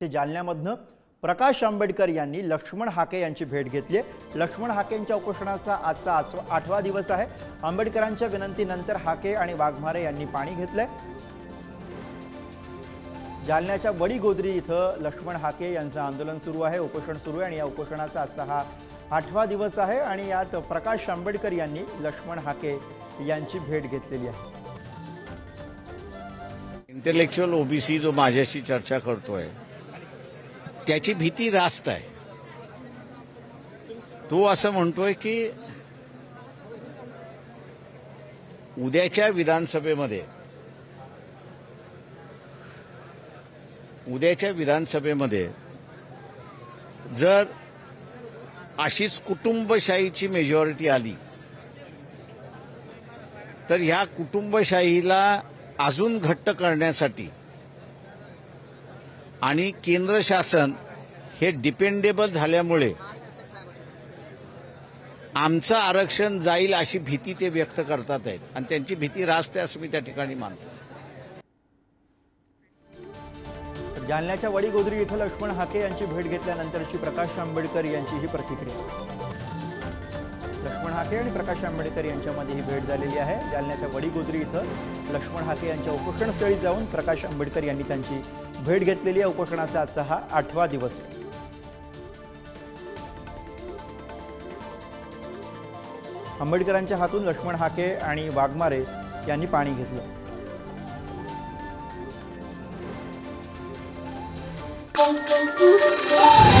ते जालन्यामधनं प्रकाश आंबेडकर यांनी लक्ष्मण हाके यांची भेट घेतली आहे. लक्ष्मण हाकेंच्या उपोषणाचा आजचा आज आठवा दिवस आहे. आंबेडकरांच्या विनंतीनंतर हाके आणि वाघमारे यांनी पाणी घेतलंय. जालन्याच्या वडीगोद्री इथं लक्ष्मण हाके यांचं आंदोलन सुरू आहे. उपोषण सुरू आहे आणि या उपोषणाचा आजचा हा आठवा दिवस आहे आणि यात प्रकाश आंबेडकर यांनी लक्ष्मण हाके यांची भेट घेतलेली आहे. इंटेलेक्च्युअल ओबीसी जो माझ्याशी चर्चा करतोय त्याची भीती रास्त आहे. तो असं म्हणतोय की उद्याच्या विधानसभेमध्ये उद्याच्या विधानसभेमध्ये जर अशीच कुटुंबशाहीची मेजॉरिटी आली तर ह्या कुटुंबशाहीला अजून घट्ट करण्यासाठी आणि केंद्र शासन हे डिपेंडेबल झाल्यामुळे आमचं आरक्षण जाईल अशी भीती ते व्यक्त करतात आहेत. आणि त्यांची भीती रास्त आहे असं मी त्या ठिकाणी मानतो. जालन्याच्या वडीगोदरी इथं लक्ष्मण हाके यांची भेट घेतल्यानंतरची प्रकाश आंबेडकर यांची ही प्रतिक्रिया. लक्ष्मण हाके आणि प्रकाश आंबेडकर यांच्यामध्ये ही भेट झालेली आहे. जालन्याच्या वडीगोदरी इथं लक्ष्मण हाके यांच्या उपोषणस्थळी जाऊन प्रकाश आंबेडकर यांनी त्यांची भेट घेतलेली आहे उपोषणाचा आजचा हा आठवा दिवस आहे आंबेडकरांच्या हातून लक्ष्मण हाके आणि वाघमारे यांनी पाणी घेतलं Thank you.